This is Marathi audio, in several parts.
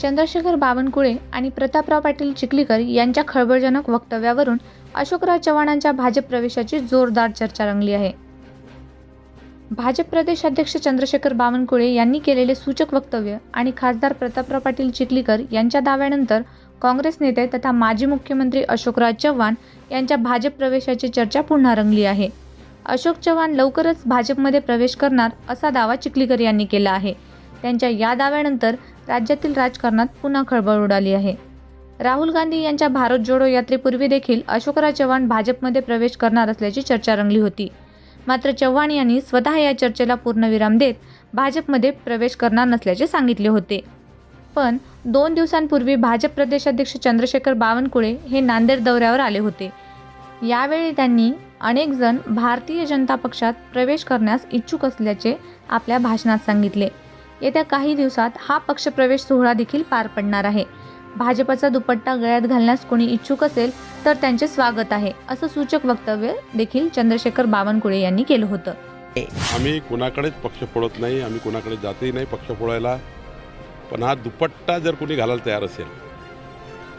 चंद्रशेखर बावनकुळे आणि प्रतापराव पाटील चिखलीकर यांच्या खळबळजनक वक्तव्यावरून अशोकराव चव्हाणांच्या भाजप प्रवेशाची जोरदार चर्चा रंगली आहे. भाजप प्रदेश अध्यक्ष चंद्रशेखर बावनकुळे यांनी केलेले सूचक वक्तव्य आणि खासदार प्रतापराव पाटील चिखलीकर यांच्या दाव्यानंतर काँग्रेस नेते तथा माजी मुख्यमंत्री अशोकराव चव्हाण यांच्या भाजप प्रवेशाची चर्चा पुन्हा रंगली आहे. अशोक चव्हाण लवकरच भाजपमध्ये प्रवेश करणार असा दावा चिखलीकर यांनी केला आहे. त्यांच्या या दाव्यानंतर राज्यातील राजकारणात पुन्हा खळबळ उडाली आहे. राहुल गांधी यांच्या भारत जोडो यात्रेपूर्वी देखील अशोकराव चव्हाण भाजपमध्ये प्रवेश करणार असल्याची चर्चा रंगली होती. मात्र चव्हाण यांनी स्वतः या चर्चेला पूर्णविराम देत भाजपमध्ये प्रवेश करणार नसल्याचे सांगितले होते. पण दोन दिवसांपूर्वी भाजप प्रदेशाध्यक्ष चंद्रशेखर बावनकुळे हे नांदेड दौऱ्यावर आले होते. यावेळी त्यांनी अनेक जण भारतीय जनता पक्षात प्रवेश करण्यास इच्छुक असल्याचे आपल्या भाषणात सांगितले. येत्या काही दिवसात हा पक्षप्रवेश सोहळा देखील पार पडणार आहे. भाजपचा दुपट्टा गळ्यात घालण्यास कोणी इच्छुक असेल तर त्यांचे स्वागत आहे असं सूचक वक्तव्य देखील चंद्रशेखर बावनकुळे यांनी केलं होतं. आम्ही कुणाकडेच पक्ष फोडत नाही आम्ही कुणाकडे जातही नाही पक्ष फोडायला. पण हा दुपट्टा जर कोणी घालायला तयार असेल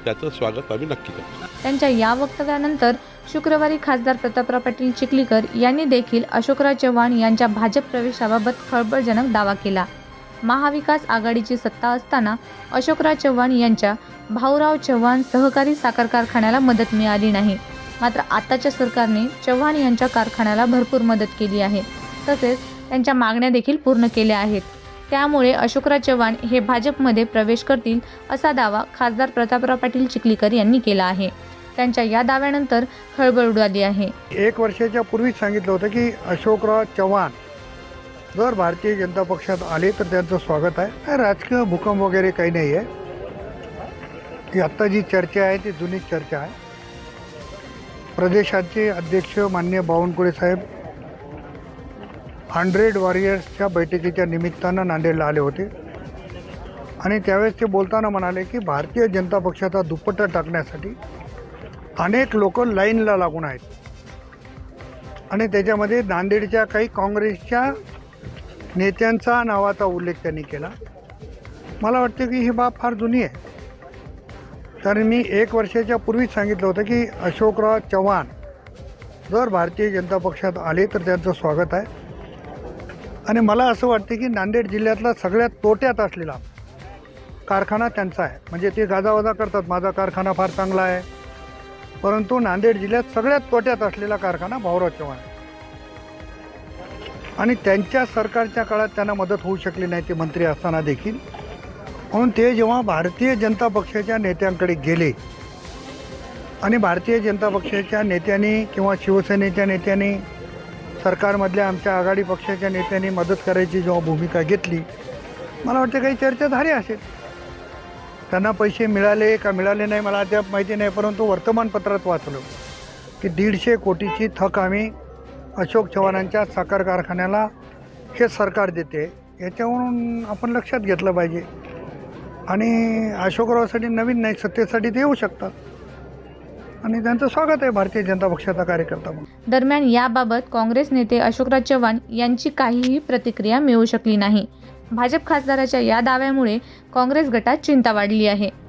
त्याचं स्वागत आम्ही नक्की करतो. त्यांच्या या वक्तव्यानंतर शुक्रवारी खासदार प्रतापराव पाटील चिखलीकर यांनी देखील अशोकराव चव्हाण यांच्या भाजप प्रवेशाबाबत खळबळजनक दावा केला. महाविकास आघाडीची सत्ता असताना अशोकराव चव्हाण यांच्या भाऊराव चव्हाण सहकारी साखर कारखान्याला मदत मिळाली नाही. मात्र आताच्या सरकारने चव्हाण यांच्या कारखान्याला भरपूर मदत केली आहे. तसेच त्यांच्या मागण्या देखील पूर्ण केल्या आहेत. त्यामुळे अशोकराव चव्हाण हे भाजपमध्ये प्रवेश करतील असा दावा खासदार प्रतापराव पाटील चिखलीकर यांनी केला आहे. त्यांच्या या दाव्यानंतर खळबळ उडाली आहे. एक वर्षाच्या पूर्वीच सांगितलं होतं की अशोकराव चव्हाण जर भारतीय जनता पक्षात आले तर त्यांचं स्वागत आहे. काय राजकीय भूकंप वगैरे काही नाही आहे. ती आत्ता जी चर्चा आहे ती जुनी चर्चा आहे. प्रदेशाचे अध्यक्ष मान्य बावनकुळे साहेब हंड्रेड वॉरियर्सच्या बैठकीच्या निमित्तानं नांदेडला आले होते. आणि त्यावेळेस ते बोलताना म्हणाले की भारतीय जनता पक्षाचा दुपट्टा टाकण्यासाठी अनेक लोक लाईनला लागून आहेत. आणि त्याच्यामध्ये नांदेडच्या काही काँग्रेसच्या नेत्यांचा नावाचा उल्लेख त्यांनी केला. मला वाटतं की ही बाब फार जुनी आहे. कारण मी एक वर्षाच्या पूर्वीच सांगितलं होतं की अशोकराव चव्हाण जर भारतीय जनता पक्षात आले तर त्यांचं स्वागत आहे. आणि मला असं वाटतं की नांदेड जिल्ह्यातला सगळ्यात तोट्यात असलेला कारखाना त्यांचा आहे. म्हणजे ते गाजावाजा करतात. माझा कारखाना फार चांगला आहे. परंतु नांदेड जिल्ह्यात सगळ्यात तोट्यात असलेला कारखाना भाऊराव चव्हाण आहे. आणि त्यांच्या सरकारच्या काळात त्यांना मदत होऊ शकली नाही ते मंत्री असताना देखील. म्हणून ते जेव्हा भारतीय जनता पक्षाच्या नेत्यांकडे गेले आणि भारतीय जनता पक्षाच्या नेत्यांनी किंवा शिवसेनेच्या नेत्यांनी सरकारमधल्या आमच्या आघाडी पक्षाच्या नेत्यांनी मदत करायची जेव्हा भूमिका घेतली मला वाटतं काही चर्चा झाली असेल. त्यांना पैसे मिळाले का मिळाले नाही मला अद्याप माहिती नाही परंतु वर्तमानपत्रात वाचलं की दीडशे कोटीची थक आम्ही अशोक चव्हाणांच्या साखर कारखान्याला हे सरकार देते. याच्यावरून आपण लक्षात घेतलं पाहिजे. आणि अशोकरावासाठी नवीन नाही सत्तेसाठी ते येऊ शकतात. आणि त्यांचं स्वागत आहे भारतीय जनता पक्षाचा कार्यकर्ता म्हणून. दरम्यान याबाबत काँग्रेस नेते अशोकराज चव्हाण यांची काहीही प्रतिक्रिया मिळू शकली नाही. भाजप खासदाराच्या या दाव्यामुळे काँग्रेस गटात चिंता वाढली आहे.